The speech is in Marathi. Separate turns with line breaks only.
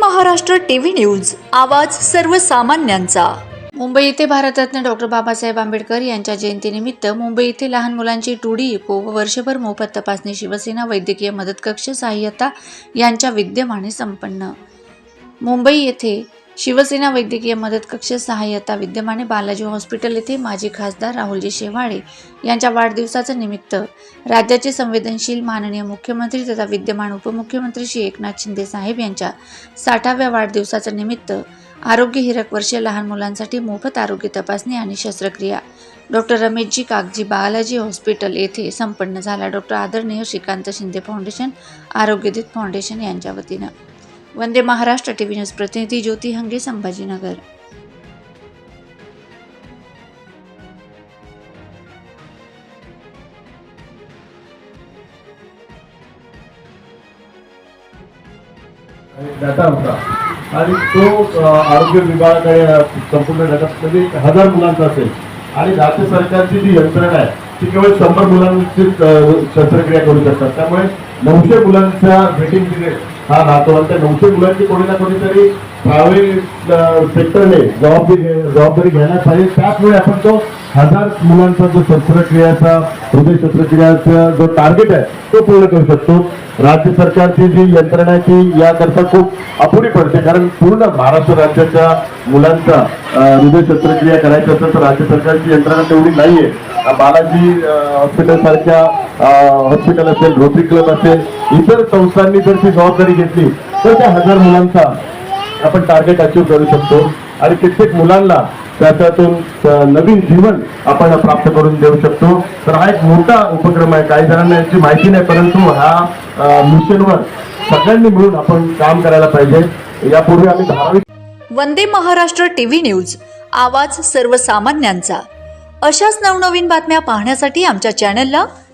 महाराष्ट्र टीव्ही न्यूज आवाज सर्वसामान्यांचा.
मुंबई येथे भारतरत्न डॉक्टर बाबासाहेब आंबेडकर यांच्या जयंतीनिमित्त मुंबई येथे लहान मुलांची टुडी इको व वर्षभर मोफत तपासणी शिवसेना वैद्यकीय मदत कक्ष सहाय्यता यांच्या विद्यमाने संपन्न. मुंबई येथे शिवसेना वैद्यकीय मदत कक्ष सहाय्यता विद्यमाने बालाजी हॉस्पिटल येथे माजी खासदार राहुलजी शेवाळे यांच्या वाढदिवसाचं निमित्त राज्याचे संवेदनशील माननीय मुख्यमंत्री तथा विद्यमान उपमुख्यमंत्री श्री एकनाथ शिंदे साहेब यांच्या साठाव्या वाढदिवसाचं निमित्त आरोग्य हिरक वर्ष लहान मुलांसाठी मोफत आरोग्य तपासणी आणि शस्त्रक्रिया. डॉक्टर रमेशजी कागजी बालाजी हॉस्पिटल येथे संपन्न झाला. डॉक्टर आदरणीय श्रीकांत शिंदे फाउंडेशन आरोग्यदीत फाउंडेशन यांच्या वतीनं. वंदे महाराष्ट्र टीव्ही न्यूज प्रतिनिधी ज्योती हंगे संभाजीनगर.
आणि डाटा होता. आणि तो आरोग्य विभागाकडे संपूर्ण जगात म्हणजे हजार मुलांचा असेल. आणि राज्य सरकारची जी यंत्रणा आहे ती केवळ शंभर मुलांची शस्त्रक्रिया करू शकतात. त्यामुळे नऊशे मुलांचा वेटिंग पिरियड हा राहतो. नऊशे मुलांची कोणी ना कोणीतरी प्रायव्हेट सेक्टरने जबाबदारी घे- जबाबदारी घ्यायला पाहिजे. त्याचमुळे आपण तो हजार मुलांचा जो शस्त्रक्रियाचा हृदय शस्त्रक्रियाचा जो टार्गेट आहे तो पूर्ण करू शकतो. राज्य सरकारची जी यंत्रणा आहे ती याकरता खूप अपुरी पडते. कारण पूर्ण महाराष्ट्र राज्याच्या मुलांचा हृदय शस्त्रक्रिया करायची असेल तर राज्य सरकारची यंत्रणा तेवढी नाहीये. बालाजी हॉस्पिटल सारख्या हॉस्पिटल असेल रोटरी क्लब असेल इतर संस्थांनी जर ती जबाबदारी घेतली तर त्या हजार मुलांचा आपण टार्गेट अचीव करू शकतो. आणि कित्येक मुलांना त्याच्यातून नवीन जीवन आपण प्राप्त करून देऊ शकतो. तर हा एक मोठा उपक्रम आहे. काही जणांना याची माहिती नाही परंतु हा मिशनवर सगळ्यांनी मिळून आपण काम करायला पाहिजे. यापूर्वी आम्ही धारावी
वंदे महाराष्ट्र टीव्ही न्यूज आवाज सर्वसामान्यांचा. अशाच नवनवीन बातम्या पाहण्यासाठी आमच्या चॅनलला